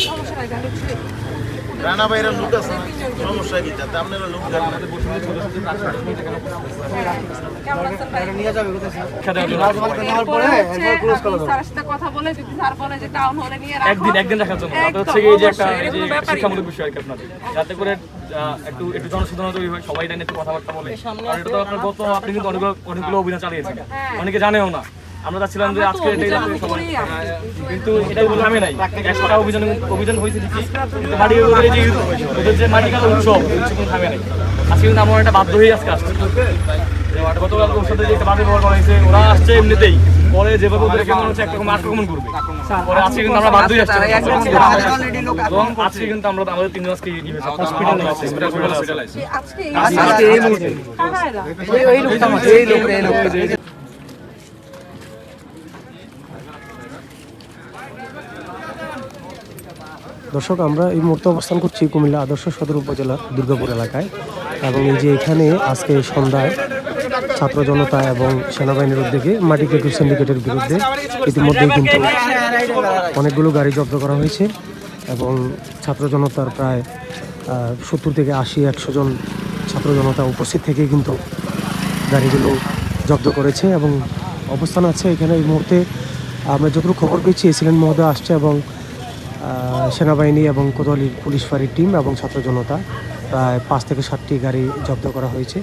সমস্যা নাই রানা ভাইরা লোক আছে না? সমস্যা কি তাতে আপনারা লোক দেন না। কথা বলে যদি স্যার বলে যে টাউন হলে নিয়ে একদিন একদিন রাখার জন্য হচ্ছে এই যে একটা শিক্ষামূলক বিষয় আর কি আপনাদের। যাতে করে একটু একটু জনসাধারণ তৈরি হয় সবাই নিয়ে একটু কথাবার্তা বলে। আর এটা তো আপনার গত আপনি কিন্তু অনেকগুলো অনেকগুলো অভিযান চালিয়েছেন। অনেকে জানেও না। আমরা চাচ্ছিলাম যে আজকে এটাই যাতে সবাই কিন্তু এটাই বলে আমি নাই। একটা অভিযান অভিযান হয়েছে ঠিকই। কিন্তু মাটি ওদের যে ওদের যে মাটি কাটা উৎসব উৎসব কোনো থামে নাই। আজকে কিন্তু আমার একটা বাধ্য হয়ে আজকে আসছে। গতকাল ওর সাথে যে একটা বাদে ব্যবহার করা হয়েছে ওরা আসছে এমনিতেই। পরে যেভাবে ওদেরকে মনে হচ্ছে একরকম আক্রমণ করবে। পরে আজকে কিন্তু আমরা বাধ্য হয়ে আসছি। এবং আজকে কিন্তু আমরা আমাদের তিন মাসকে হসপিটাল হসপিটাল আজকে আজকে এই মুহূর্তে? দর্শক, আমরা এই মুহূর্তে অবস্থান করছি কুমিল্লা আদর্শ সদর উপজেলার দুর্গাপুর এলাকায় এবং এই যে এখানে আজকে সন্ধ্যায় ছাত্র জনতা এবং সেনাবাহিনীর উদ্যোগে মাটি কেটু সিন্ডিকেটের বিরুদ্ধে ইতিমধ্যেই কিন্তু অনেকগুলো গাড়ি জব্দ করা হয়েছে এবং ছাত্র জনতার প্রায় সত্তর থেকে আশি, একশো জন ছাত্র জনতা উপস্থিত থেকে কিন্তু গাড়িগুলো জব্দ করেছে এবং অবস্থান আছে এখানে এই মুহূর্তে। আমরা যতটুকু খবর পেয়েছি এসিলেন্ট মহোদয় আসছে এবং সেনাবাহিনী এবং কোতোয়ালির পুলিশ ফাঁড়ির টিম এবং ছাত্র জনতা প্রায় পাঁচ থেকে সাতটি গাড়ি জব্দ করা হয়েছে।